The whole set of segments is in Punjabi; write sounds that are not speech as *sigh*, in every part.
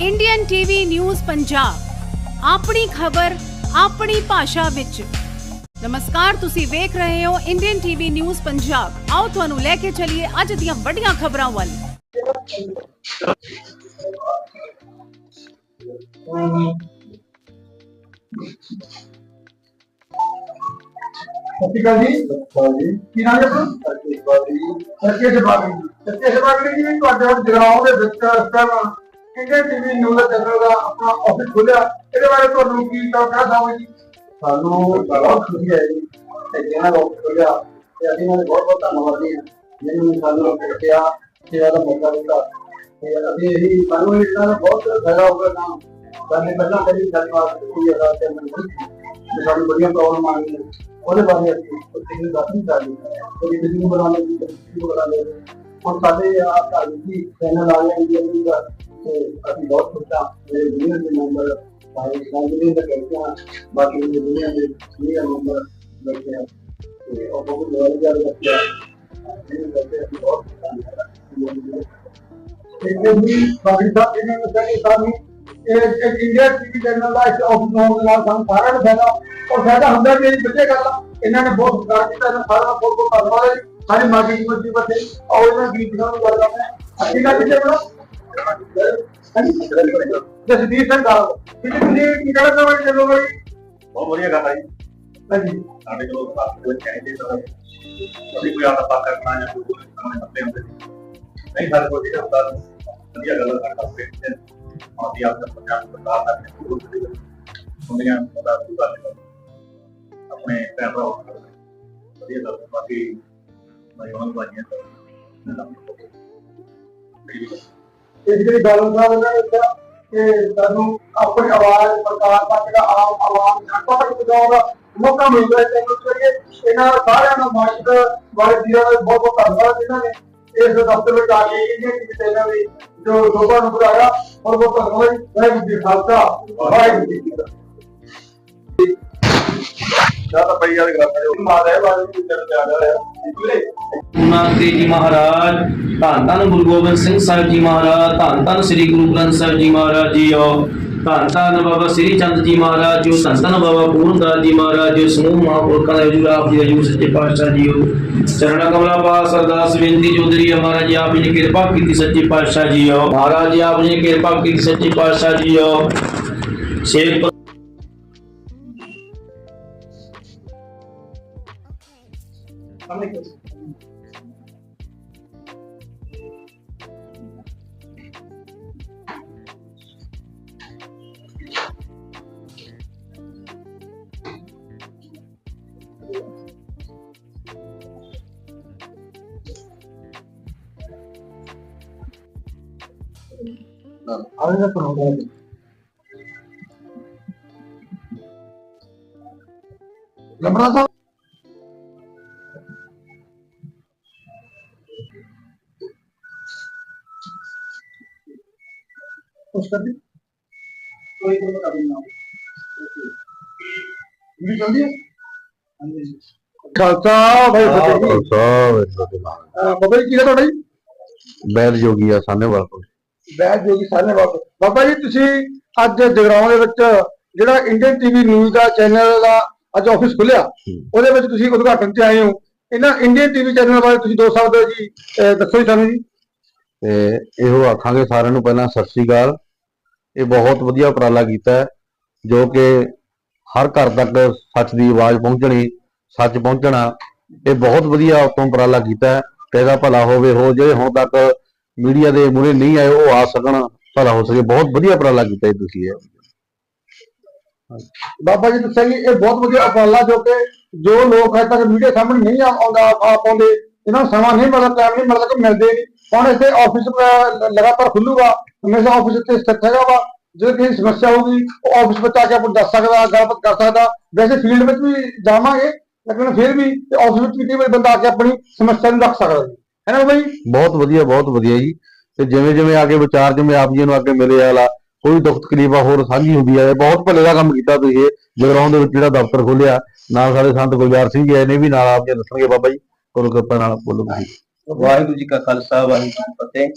ਇੰਡੀਅਨ ਟੀਵੀ ਨਿਊਜ਼ ਪੰਜਾਬ ਆਪਣੀ ਖਬਰ ਆਪਣੀ ਭਾਸ਼ਾ ਵਿੱਚ। ਨਮਸਕਾਰ ਤੁਸੀਂ ਵੇਖ ਰਹੇ ਹੋ ਇੰਡੀਅਨ ਟੀਵੀ ਨਿਊਜ਼ ਪੰਜਾਬ ਆਓ ਤੁਹਾਨੂੰ ਲੈ ਕੇ ਚੱਲੀਏ ਅੱਜ ਦੀਆਂ ਵੱਡੀਆਂ ਖਬਰਾਂ ਵੱਲ। ਸਤਿ ਸ਼੍ਰੀ ਅਕਾਲ ਜੀ। ਹਾਂਜੀ ਕੀ ਨਾਮ ਹੈ ਆਪਣਾ? ਸਤਿ ਸ਼੍ਰੀ ਅਕਾਲ ਜੀ। ਸੱਚੇ ਜਵਾਬੀ ਸੱਚੇ ਜਵਾਬੀ ਜੀ। ਤੁਹਾਡੇ ਹੁਣ ਜਗਰਾਉਂ ਦੇ ਵਿੱਚ ਇਸ ਟਾਈਮ ਕਿਹੜੇ ਟੀਵੀ ਨਿਊਜ਼ ਚੈਨਲ ਦਾ ਆਪਣਾ ਆਫਿਸ ਖੁੱਲਿਆ, ਇਹਦੇ ਬਾਰੇ ਤੁਹਾਨੂੰ ਕੀ ਤਾਂ ਕਹਿ ਸਕਦੇ ਜੀ? ਸਾਨੂੰ ਬਹੁਤ ਖੁਸ਼ੀ ਹੈ ਜੀ ਤੇ ਜਿਹਨਾਂ ਦਾ ਆਫਿਸ ਖੁੱਲਿਆ ਤੇ ਅਸੀਂ ਉਹਨਾਂ ਦੇ ਬਹੁਤ ਬਹੁਤ ਧੰਨਵਾਦੀ ਹਾਂ। ਜਿਹਨਾਂ ਨੇ ਸਾਨੂੰ ਕਿਹਾ ਸੇਵਾ ਦਾ ਮੌਕਾ ਦਿੱਤਾ। ਤੇ ਅਸੀਂ ਇਹੀ, ਸਾਨੂੰ ਇਹਨਾਂ ਦਾ ਬਹੁਤ ਫਾਇਦਾ ਹੋਊਗਾ ਤਾਂ। ਸਾਨੂੰ ਪਹਿਲਾਂ ਕਦੀ ਸਾਡੀ ਬਾਤ ਕੋਈ ਅਸਾਂ ਤੇ ਨਹੀਂ ਤੇ ਸਾਨੂੰ ਬੜੀਆਂ ਪ੍ਰੋਬਲਮ ਆ ਗਈਆਂ ਉਹਦੇ ਬਾਰੇ ਅਸੀਂ ਕੁਝ ਨਹੀਂ ਦੱਸ ਨਹੀਂ ਸਕਦੇ। ਕੋਈ ਬਿਜਲੀ ਬਣਾਉਣ ਦੀ ਕੋਈ ਬਣਾਉਣ ਦੀ ਹੁਣ ਸਾਡੇ ਆ ਘਰ ਦੀ ਚੈਨਲ ਆ ਗਿਆ ਇੰਡੀਆ ਦਾ ਤੇ ਅਸੀਂ ਬਹੁਤ ਖੁਸ਼ ਹਾਂ ਮੇਰੇ ਦੁਨੀਆ ਦੇ ਮੈਂਬਰ ਸਾਰੇ ਸਾਹਮਣੇ ਦਾ ਕਹਿੰਦੇ ਹਾਂ ਬਾਕੀ ਦੀ ਦੁਨੀਆ ਦੇ ਦੁਨੀਆ ਮੈਂਬਰ ਬੈਠੇ ਆ ਤੇ ਉਹ ਬਹੁਤ ਵਧੀਆ ਲੱਗਿਆ ਇਹ ਕਰਦੇ ਅਸੀਂ ਬਹੁਤ ਧੰਨਵਾਦ ਤੇ ਵੀ ਬਾਕੀ ਸਾਹਿਬ ਇਹਨਾਂ ਨੇ ਕਹਿੰਦੇ ਸਾਨੂੰ ਇਹ ਇੱਕ ਇੰਡੀਆ ਟੀਵੀ ਚੈਨਲ ਦਾ ਇਸ ਆਫਿਸ ਹੋਣ ਦੇ ਨਾਲ ਸਾਨੂੰ ਸਾਰਿਆਂ ਨੂੰ ਫਾਇਦਾ ਔਰ ਫਾਇਦਾ ਹੁੰਦਾ ਵੀ ਇਹ ਵਧੀਆ ਗੱਲ ਆ ਇਹਨਾਂ ਨੇ ਬਹੁਤ ਸੁਧਾਰ ਕੀਤਾ ਇਹਨਾਂ ਸਾਰਿਆਂ ਦਾ ਬਹੁਤ ਬਹੁਤ ਧੰਨਵਾਦ ਹੈ ਜੀ। ਸਾਡੀ ਮਾਗੀ ਜੀ ਬੱਚੀ ਬੱਚੇ ਆਓ ਇਹਨਾਂ ਗੀਤਾਂ ਨੂੰ ਗੱਲ ਕਰਦੇ ਹਾਂ ਅੱਗੇ ਨਾਲ ਕਿਤੇ ਬਣਾ ਜਸਦੀਪ ਸਿੰਘ ਗਾਲ ਕਿਤੇ ਤੁਸੀਂ ਕੀ ਕਹਿਣਾ ਚਾਹੋਗੇ ਚੱਲੋ ਬਈ? ਬਹੁਤ ਵਧੀਆ ਗੱਲ ਹੈ ਜੀ। ਹਾਂਜੀ। ਸਾਡੇ ਕੋਲ ਦੇ ਵਿੱਚ ਚਾਹੀਦੇ ਤਾਂ ਅਸੀਂ ਕੋਈ ਆਟਾ ਪਾ ਕਰਨਾ ਜਾਂ ਕੋਈ ਕੰਮ ਕਰਦੇ ਹੁੰਦੇ। ਨਹੀਂ ਸਾਡੇ ਕੋਲ ਜਿਹੜਾ ਹੁੰਦਾ ਵਧੀਆ ਗੱਲ ਹੈ ਸਾਡਾ ਪੇਟ ਆਦੀ ਆਪ ਦਾ ਪੰਜਾਬ ਸਰਕਾਰ ਦਾ ਆਪਣੇ ਕੋਲ ਦੇ ਹੁੰਦੀਆਂ ਦਾ ਪੂਰਾ ਆਪਣੇ ਭੈਣ ਭਰਾ ਵਧੀਆ ਗੱਲ। ਬਾਕੀ ਮੈਂ ਉਹਨਾਂ ਨੂੰ ਬਾਈਆਂ ਇਸ ਜਿਹੜੀ ਗੱਲ ਸਾਹਿਬ ਨੇ ਦੱਸਿਆ ਕਿ ਸਾਨੂੰ ਆਪਣੀ ਆਵਾਜ਼ ਪ੍ਰਕਾਰ ਦਾ ਆਮ ਆਵਾਜ਼ ਜਨਤਾ ਤੱਕ ਪਹੁੰਚਾਉਣ ਮੌਕਾ ਮਿਲਦਾ ਹੈ ਤੇ ਕਰੀਏ। ਇਹਨਾਂ ਸਾਰਿਆਂ ਨੂੰ ਮਾਸ਼ਕ ਵਾਲੇ ਵੀਰਾਂ ਦਾ ਬਹੁਤ ਬਹੁਤ ਧੰਨਵਾਦ ਇਹਨਾਂ ਨੇ। ਇਸ ਦਫ਼ਤਰ ਵਿੱਚ ਆ ਕੇ ਇੰਡੀਅਨ ਟੀਵੀ ਚੈਨਲ ਦੀ ਜੋ ਲੋਕਾਂ ਨੂੰ ਵਧਾਇਆ ਔਰ ਬਹੁਤ ਧੰਨਵਾਦ ਵਾਹਿਗੁਰੂ ਜੀ ਖਾਲਸਾ, ਵਾਹਿਗੁਰੂ ਜੀ ਕੀ ਫਤਿਹ। ਜ਼ਿਆਦਾ ਪਈ ਵਾਲੇ ਗ੍ਰਾਫਾਂ ਦੇ ਮਾਦਾ ਹੈ ਬਾਅਦ ਵਿੱਚ ਚੱਲ ਜਾ ਰਿਹਾ ਹੈ ਗੁਰੂ ਨਾਨਕ ਜੀ ਮਹਾਰਾਜ, ਧੰਨ ਧੰਨ ਗੁਰੂ ਗੋਬਿੰਦ ਸਿੰਘ ਸਾਹਿਬ ਜੀ ਮਹਾਰਾਜ, ਧੰਨ ਧੰਨ ਸ੍ਰੀ ਗੁਰੂ ਗ੍ਰੰਥ ਸਾਹਿਬ ਜੀ ਮਹਾਰਾਜ ਜੀਓ ਧੰਨ ਧੰਨ ਬਾਬਾ ਸ੍ਰੀ ਚੰਦ ਜੀ ਮਹਾਰਾਜ ਜੋ ਧੰਨ ਧੰਨ ਬਾਬਾ ਪੂਰਨਦਾਸ ਜੀ ਮਹਾਰਾਜ ਜੋ ਸਮੂਹ ਮਹਾਂਪੁਰਖਾਂ ਦਾ ਹਜੂਰ ਆਪ ਜੀ ਦਾ ਹਜੂਰ ਸੱਚੇ ਪਾਤਸ਼ਾਹ ਜੀਓ ਚਰਣਾ ਕਮਲਾ ਪਾਸ ਅਰਦਾਸ ਬੇਨਤੀ ਚੌਧਰੀ ਮਹਾਰਾਜ ਜੀ, ਆਪ ਜੀ ਨੇ ਕਿਰਪਾ ਕੀਤੀ ਸੱਚੇ ਪਾਤਸ਼ਾਹ ਜੀ ਜੀਓ ਮਹਾਰਾਜ ਜੀ, ਆਪ ਜੀ ਨੇ ਕਿਰਪਾ ਕੀਤੀ ਸੱਚੇ ਪਾਤਸ਼ਾਹ ਜੀ ਜੀਓ Ahora La ਸਾਹਿਬ ਕੁਛ ਕਰ ਦੀ ਕੋਈ ਕੋਈ ਬਤਾ ਦੇਣਾ ਵੀ ਜਲਦੀ ਹੈ ਖਾਲਸਾ ਭਾਈ ਫਤਿਹ। ਜੀ ਅਹ ਬਾਬਾ ਜੀ ਕੀ ਹੈ ਤੁਹਾਡਾ ਜੀ? ਬੈਦ ਜੋਗੀ ਆ ਸਾਹਨੇਵਾਲ ਕੋਲ। ਬੈਠ ਜੋਗੀ ਸਾਰੇ ਬਾਬਾ ਬਾਬਾ ਜੀ ਤੁਸੀਂ ਅੱਜ ਜਗਰਾਉਂ ਦੇ ਵਿੱਚ ਜਿਹੜਾ ਇੰਡੀਅਨ ਟੀਵੀ ਨਿਊਜ਼ ਦਾ ਚੈਨਲ ਦਾ ਅੱਜ ਆਫਿਸ ਖੁੱਲਿਆ ਉਹਦੇ ਵਿੱਚ ਤੁਸੀਂ ਉਦਘਾਟਨ ਤੇ ਆਏ ਹੋ। ਇਹਨਾਂ ਇੰਡੀਅਨ ਟੀਵੀ ਚੈਨਲ ਬਾਰੇ ਤੁਸੀਂ ਦੋ ਸਕਦੇ ਹੋ ਜੀ ਦੱਸੋ ਜੀ ਸਾਨੂੰ ਜੀ। ਤੇ ਇਹੋ ਆਖਾਂਗੇ ਸਾਰਿਆਂ ਨੂੰ ਪਹਿਲਾਂ ਸਤਿ ਸ੍ਰੀ ਅਕਾਲ। ਇਹ ਬਹੁਤ ਵਧੀਆ ਉਪਰਾਲਾ ਕੀਤਾ ਹੈ, ਜੋ ਕਿ ਹਰ ਘਰ ਤੱਕ ਸੱਚ ਦੀ ਆਵਾਜ਼ ਪਹੁੰਚਣੀ, ਸੱਚ ਪਹੁੰਚਣਾ, ਇਹ ਬਹੁਤ ਵਧੀਆ ਉਤੋਂ ਉਪਰਾਲਾ ਕੀਤਾ ਹੈ। ਤੇ ਭਲਾ ਹੋਵੇ, ਹੋ ਜਿਹੜੇ ਹੁਣ ਤੱਕ ਮੀਡੀਆ ਦੇ ਮੂਹਰੇ ਨਹੀਂ ਆਏ, ਉਹ ਆ ਸਕਣ, ਭਲਾ ਹੋ ਸਕੇ। ਬਹੁਤ ਵਧੀਆ ਉਪਰਾਲਾ ਕੀਤਾ ਤੁਸੀਂ ਇਹ। ਬਾਬਾ ਜੀ ਦੱਸਿਆ ਜੀ ਇਹ ਬਹੁਤ ਵਧੀਆ ਉਪਰਾਲਾ, ਜੋ ਕਿ ਜੋ ਲੋਕ ਹਜੇ ਤੱਕ ਮੀਡੀਆ ਸਾਹਮਣੇ ਨਹੀਂ ਆ- ਆਉਂਦਾ ਆ ਪਾਉਂਦੇ ਇਹਨਾਂ ਨੂੰ ਸਮਾਂ ਨਹੀਂ ਮਿਲਦਾ ਟਾਈਮ ਨਹੀਂ ਮਿਲਦਾ, ਕਿ ਮਿਲਦੇ ਨਹੀਂ। ਹੁਣ ਇੱਥੇ ਆਫਿਸ ਲਗਾਤਾਰ ਖੁੱਲੂਗਾ। ਹਮੇਸ਼ਾ ਆਫਿਸ ਇੱਥੇ ਸਥਿਤ ਹੈਗਾ ਵਾ। ਜੇ ਕਿਸੇ ਸਮੱਸਿਆ ਹੋਊਗੀ ਉਹ ਆਫਿਸ ਵਿੱਚ ਆ ਕੇ ਆਪਾਂ ਦੱਸ ਸਕਦਾ ਗੱਲਬਾਤ ਕਰ ਸਕਦਾ। ਵੈਸੇ ਫੀਲਡ ਵਿੱਚ ਵੀ ਜਾਵਾਂਗੇ ਲੇਕਿਨ ਫਿਰ ਵੀ ਆਫਿਸ ਵਿੱਚ ਵੀ ਕਈ ਵਾਰੀ ਬੰਦਾ ਆ ਕੇ ਆਪਣੀ ਸਮੱਸਿਆ ਨੂੰ ਰੱਖ ਸਕਦਾ ਹੈ ਨਾ ਜੀ ਬਹੁਤ ਵਧੀਆ ਬਹੁਤ ਵਧੀਆ ਜੀ। ਤੇ ਜਿਵੇਂ ਜਿਵੇਂ ਆਗੇ ਵਿਚਾਰ ਜਿਵੇਂ ਆਪ ਜੀ ਨੂੰ ਅੱਗੇ ਮਿਲੇ ਵਾਲਾ ਕੋਈ ਦੁੱਖ ਤਕਲੀਫ ਆ ਹੋਰ ਸਾਂਝੀ ਹੁੰਦੀ ਹੈ ਬਹੁਤ ਭਲੇ ਦਾ ਕੰਮ ਕੀਤਾ ਤੁਸੀਂ ਇਹ ਜਗਰਾਉਂ ਦੇ ਵਿੱਚ ਜਿਹੜਾ ਦਫ਼ਤਰ ਖੋਲਿਆ ਨਾਲ ਸਾਡੇ ਸੰਤ ਗੁਲਜ਼ਾਰ ਸਿੰਘ ਜੀ ਆਏ ਨੇ ਵੀ ਨਾਲ ਆਪ ਜੀ ਦੱਸਣਗੇ ਬਾਬਾ ਜੀ ਕਰੋ ਕਿਰਪਾ ਨਾਲ ਬੋਲੋ ਵਾਹਿਗੁਰੂ ਜੀ ਕਾ ਖਾਲਸਾ ਵਾਹਿਗੁਰੂ ਜੀ ਕੀ ਫਤਿਹ।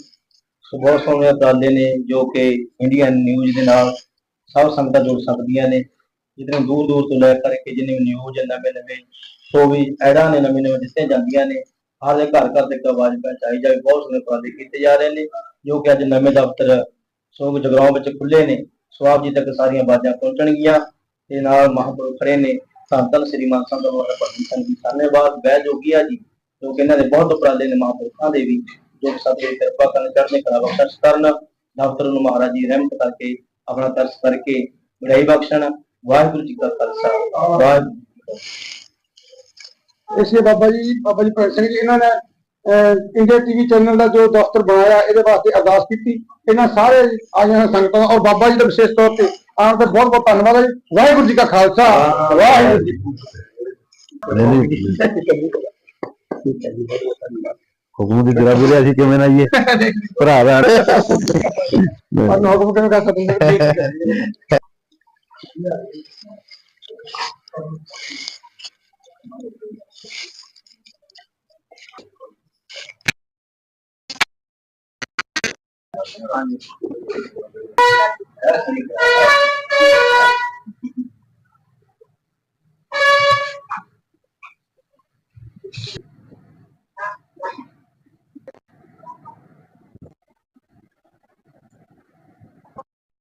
ਬਹੁਤ ਸੋਹਣੇ ਉਪਰਾਲੇ ਨੇ, ਜੋ ਕਿ ਇੰਡੀਅਨ ਨਿਊਜ਼ ਦੇ ਨਾਲ ਸਭ ਸੰਗਤਾਂ ਜੁੜ ਸਕਦੀਆਂ ਨੇ। ਜਿਹਦੇ ਨੂੰ ਦੂਰ ਦੂਰ ਤੋਂ ਲੈ ਕਰਕੇ ਜਿੰਨੇ ਵੀ ਨਿਊਜ਼ ਨਵੇਂ ਨਵੇਂ ਸੋ ਵੀ ਐਡਾਂ ਨੇ, ਨਵੇਂ ਨਵੇਂ ਦਿੱਤੀਆਂ ਜਾਂਦੀਆਂ ਨੇ। ਹਰ ਦੇ ਘਰ ਘਰ ਤੱਕ ਆਵਾਜ਼ ਪਹੁੰਚਾਈ ਜਾਵੇ। ਬਹੁਤ ਸੋਹਣੇ ਉਪਰਾਲੇ ਕੀਤੇ ਜਾ ਰਹੇ ਨੇ, ਜੋ ਕਿ ਅੱਜ ਨਵੇਂ ਦਫ਼ਤਰ ਸੋ ਜਗਰਾਉਂ ਵਿੱਚ ਖੁੱਲੇ ਨੇ। ਸੋ ਆਪ ਜੀ ਤੱਕ ਸਾਰੀਆਂ ਆਵਾਜ਼ਾਂ ਪਹੁੰਚਣਗੀਆਂ। ਤੇ ਨਾਲ ਮਹਾਂਪੁਰਖ ਖੜੇ ਨੇ। ਸੰਤਨ ਸ੍ਰੀ ਮਾਨ ਸੰਤ ਵਾਲਾ ਪਰਮ ਸਿੰਘ ਜੀ ਸਾਨੇਵਾਲ ਜੋਗੀਆ ਜੀ, ਜੋ ਕਿ ਇਹਨਾਂ ਦੇ ਬਹੁਤ ਉਪਰਾਲੇ ਨੇ ਮਹਾਂਪੁਰਖਾਂ ਦੇ ਵੀ। ਜੋ ਦੀ ਕਿਰਪਾ ਕਰਨ ਚੜ੍ਹਨੇ ਕਲਾ ਬਖਸ਼ ਕਰਨ। ਦਫ਼ਤਰ ਨੂੰ ਮਹਾਰਾਜ ਜੀ ਰਹਿਮਤ ਕਰਕੇ ਆਪਣਾ ਤਰਸ ਕਰਕੇ ਬੜਾਈ ਬਖਸ਼ਣ। ਵਾਹਿਗੁਰੂ ਜੀ ਕਾ ਖਾਲਸਾ। ਵਾਹਿਗੁਰੂ। ਇਸੇ ਬਾਬਾ ਜੀ ਬਾਬਾ ਜੀ ਭਗਤ ਸਿੰਘ ਜੀ ਇਹਨਾਂ ਨੇ ਇੰਡੀਆ ਟੀਵੀ ਚੈਨਲ ਦਾ ਜੋ ਦਫ਼ਤਰ ਬਣਾਇਆ ਇਹਦੇ ਵਾਸਤੇ ਅਰਦਾਸ ਕੀਤੀ। ਇਹਨਾਂ ਸਾਰੇ ਆਈਆਂ ਸੰਗਤਾਂ ਦਾ ਔਰ ਬਾਬਾ ਜੀ ਦਾ ਵਿਸ਼ੇਸ਼ ਤੌਰ ਤੇ ਆਉਣ ਤੇ ਬਹੁਤ ਬਹੁਤ ਧੰਨਵਾਦ ਹੈ ਵਾਹਿਗੁਰੂ ਜੀ ਕਾ ਖਾਲਸਾ। ਵਾਹਿਗੁਰੂ ਜੀ ਕੀ ਫਤਿਹ। ਹੁਕਮ ਦੀ ਜਰਾ ਬੋਲੇ ਅਸੀਂ ਕਿਵੇਂ ਨਾ ਜੀ? ਭਰਾ ਦਾ। ਪਰ ਨਾ ਹੁਕਮ ਕਿਵੇਂ ਕਰ ਸਕਦੇ *laughs* Thank you.